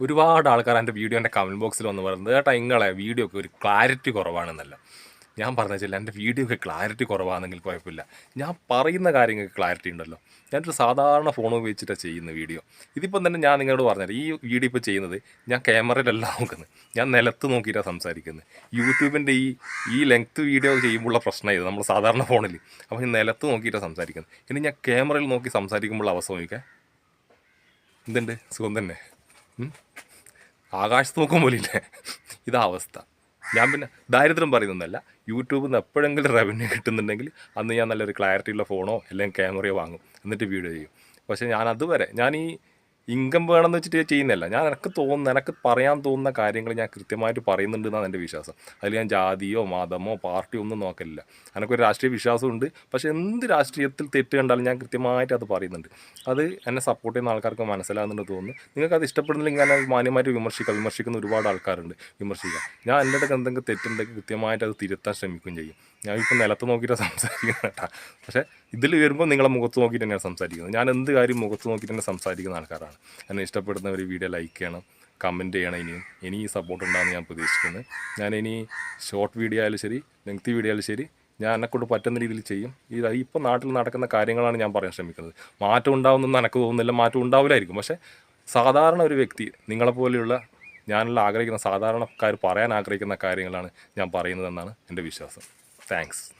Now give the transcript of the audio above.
ഒരുപാട് ആൾക്കാർ എന്റെ വീഡിയോ എന്റെ കമന്റ് ബോക്സിൽ വന്ന് പറയുന്നത് ഏട്ടാ ഇങ്ങളെ വീഡിയോ ഒക്കെ ഒരു ക്ലാരിറ്റി കുറവാണെന്നല്ല. ഞാൻ പറഞ്ഞ വെച്ചാൽ എന്റെ വീഡിയോ ഒക്കെ ക്ലാരിറ്റി കുറവാണെങ്കിൽ കുഴപ്പമില്ല. ഞാൻ പറയുന്ന കാര്യങ്ങൾക്ക് ക്ലാരിറ്റി ഉണ്ടല്ലോ. ഞാനൊരു സാധാരണ ഫോൺ ഉപയോഗിച്ചിട്ടാണ് ചെയ്യുന്ന വീഡിയോ ഇതിപ്പം തന്നെ ഞാൻ നിങ്ങളോട് പറഞ്ഞത് ഈ വീഡിയോ ഇപ്പോൾ ചെയ്യുന്നത് ഞാൻ ക്യാമറയിലല്ല നോക്കുന്നത്. ഞാൻ നിലത്ത് നോക്കിയിട്ടാണ് സംസാരിക്കുന്നത്. യൂട്യൂബിന്റെ ഈ ഈ ലെങ്ത്ത് വീഡിയോ ചെയ്യുമ്പോഴുള്ള പ്രശ്നം ഇത്. നമ്മൾ സാധാരണ ഫോണിൽ അപ്പോൾ ഞാൻ നിലത്ത് നോക്കിയിട്ടാണ് സംസാരിക്കുന്നത്. ഇനി ഞാൻ ക്യാമറയിൽ നോക്കി സംസാരിക്കുമ്പോൾ അവസ്ഥ നോക്കിക്കേ. എന്തുണ്ട്? സുഖം തന്നെ. ഉം? നോക്കാൻ പോലില്ലേ. ഇതാ അവസ്ഥ. ഞാൻ പിന്നെ ദാരിദ്ര്യം പറയുന്നതല്ല യൂട്യൂബിൽ നിന്ന് എപ്പോഴെങ്കിലും റവന്യൂ കിട്ടുന്നുണ്ടെങ്കിൽ അന്ന് ഞാൻ നല്ലൊരു ക്ലാരിറ്റിയുള്ള ഫോണോ അല്ലെങ്കിൽ ക്യാമറയോ വാങ്ങും. എന്നിട്ട് വീഡിയോ ചെയ്യും. പക്ഷേ ഞാൻ അതുവരെ ഞാൻ ഈ ഇൻകം വേണമെന്ന് വെച്ചിട്ട് ചെയ്യുന്നില്ല ഞാൻ എനിക്ക് തോന്നുന്ന എനിക്ക് പറയാൻ തോന്നുന്ന കാര്യങ്ങൾ ഞാൻ കൃത്യമായിട്ട് പറയുന്നുണ്ട് എന്നാണ് എന്റെ വിശ്വാസം. അതിൽ ഞാൻ ജാതിയോ മതമോ പാർട്ടിയോ ഒന്നും നോക്കലില്ല. എനിക്കൊരു രാഷ്ട്രീയ വിശ്വാസമുണ്ട്. പക്ഷേ എന്ത് രാഷ്ട്രീയത്തിൽ തെറ്റ് കണ്ടാലും ഞാൻ കൃത്യമായിട്ട് അത് പറയുന്നുണ്ട്. അത് എന്നെ സപ്പോർട്ട് ചെയ്യുന്ന ആൾക്കാർക്ക് മനസ്സിലാകുന്നുണ്ട് തോന്നുന്നു. നിങ്ങൾക്ക് അത് ഇഷ്ടപ്പെടുന്നില്ലെങ്കിൽ ഞാൻ മാന്യമായിട്ട് വിമർശിക്കാം. വിമർശിക്കുന്ന ഒരുപാട് ആൾക്കാരുണ്ട്. വിമർശിക്കാം. ഞാൻ എന്റെ അടുത്ത് എന്തെങ്കിലും തെറ്റുണ്ടെങ്കിൽ കൃത്യമായിട്ട് അത് തിരുത്താൻ ശ്രമിക്കുകയും ചെയ്യും. ഞാൻ ഇപ്പം നിലത്ത് നോക്കിയിട്ട് സംസാരിക്കുന്നത് കേട്ടാ പക്ഷേ ഇതിൽ വരുമ്പോൾ നിങ്ങളെ മുഖത്ത് നോക്കിയിട്ട് തന്നെയാണ് സംസാരിക്കുന്നത്. ഞാൻ എന്ത് കാര്യം മുഖത്ത് നോക്കിയിട്ട് തന്നെ സംസാരിക്കുന്ന ആൾക്കാരാണ്. എന്നെ ഇഷ്ടപ്പെടുന്നവർ വീഡിയോ ലൈക്ക് ചെയ്യണം കമന്റ് ചെയ്യണം ഇനിയും. ഇനി ഈ സപ്പോർട്ട് ഉണ്ടാകുമെന്ന് ഞാൻ പ്രതീക്ഷിക്കുന്നത് ഞാൻ ഇനി ഷോർട്ട് വീഡിയോ ആയാലും ശരി ലെങ്തി വീഡിയോ ആയാലും ശരി ഞാൻ എന്നെക്കൊണ്ട് പറ്റുന്ന രീതിയിൽ ചെയ്യും. ഈ ഇപ്പോൾ നാട്ടിൽ നടക്കുന്ന കാര്യങ്ങളാണ് ഞാൻ പറയാൻ ശ്രമിക്കുന്നത്. മാറ്റം ഉണ്ടാവുമെന്ന് എനിക്ക് തോന്നുന്നില്ല. മാറ്റം ഉണ്ടാവില്ലായിരിക്കും. പക്ഷേ സാധാരണ ഒരു വ്യക്തി നിങ്ങളെപ്പോലെയുള്ള ഞാനുള്ള ആഗ്രഹിക്കുന്ന സാധാരണക്കാർ പറയാൻ ആഗ്രഹിക്കുന്ന കാര്യങ്ങളാണ് ഞാൻ പറയുന്നതെന്നാണ് എന്റെ വിശ്വാസം. Thanks.